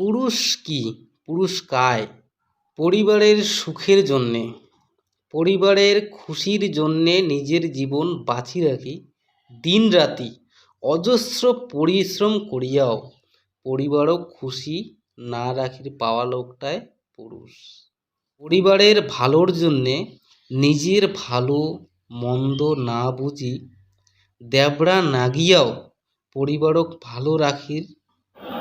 পুরুষ কি? পুরুষ কায়? পরিবারের সুখের জন্যে। পরিবারের খুশির জন্যে নিজের জীবন বাজি রাখি। দিনরাতি অজস্র পরিশ্রম করিয়াও। পরিবারও খুশি না রাখির পাওয়া লোকটাই পুরুষ। পরিবারের ভালোর জন্যে নিজের ভালো, মন্দ না বুঝি দেবড়া না গিয়াও পরিবারক ভালো রাখির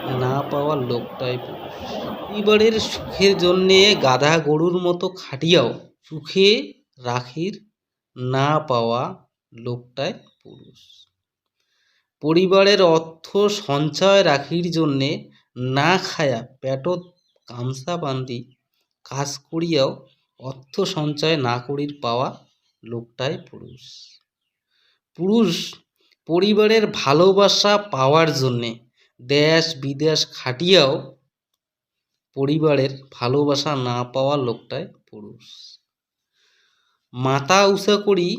না পাওয়া লোকটাই পুরুষ। পরিবারের সুখের জন্যে গাধা গরুর মতো খাটিয়াও সুখে রাখির না পাওয়া লোকটাই পুরুষ। পরিবারের অর্থ সঞ্চয় রাখির জন্যে না খায়া পেটত গামছা বান্ধি কাজ করিয়াও অর্থ সঞ্চয় না করির পাওয়া লোকটাই পুরুষ। পুরুষ পরিবারের ভালোবাসা পাওয়ার জন্যে দেশ বিদেশ খাটিয়াও পরিবারের ভালোবাসা না পাওয়া লোকটাই পুরুষ। মাথা উঁচা করি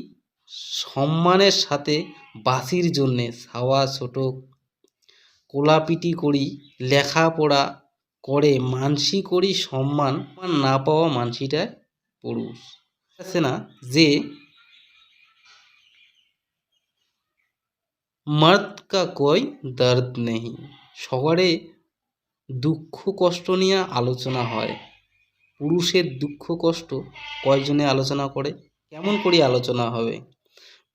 সম্মানের সাথে বাঁচির জন্যে ছাওয়া ছোট কোলাপিটি করি, লেখাপড়া করে, মানসি করি সম্মান না পাওয়া মানসিটাই পুরুষ। আছে না যে মর্দ কা কোই দর্দ নেই শহরে দুঃখ কষ্ট নিয়ে আলোচনা হয় পুরুষের দুঃখ কষ্ট কয়জনে আলোচনা করে কেমন করে আলোচনা হবে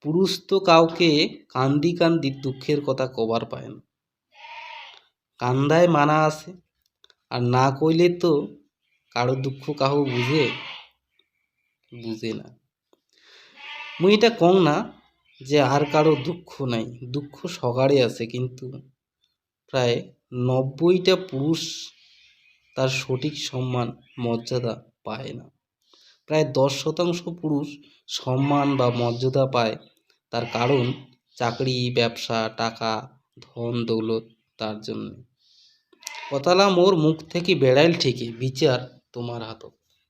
পুরুষ তো কাউকে কান্দি কান্দি দুঃখের কথা কবার পায় না কান্দায় মানা আছে আর না কইলে তো কারও দুঃখ কাহু বুঝে বুঝে না মুই এটা কং না যে আর কারও দুঃখ নাই। দুঃখ সগারে আছে, কিন্তু প্রায় নব্বইটা পুরুষ তার সঠিক সম্মান, মর্যাদা পায় না। প্রায় দশ শতাংশ পুরুষ সম্মান বা মর্যাদা পায় তার কারণ চাকরি, ব্যবসা, টাকা, ধন, দৌলত তার জন্য। কথালা মোর মুখ থেকে বেড়াইল ঠিকই, বিচার তোমার হাতত।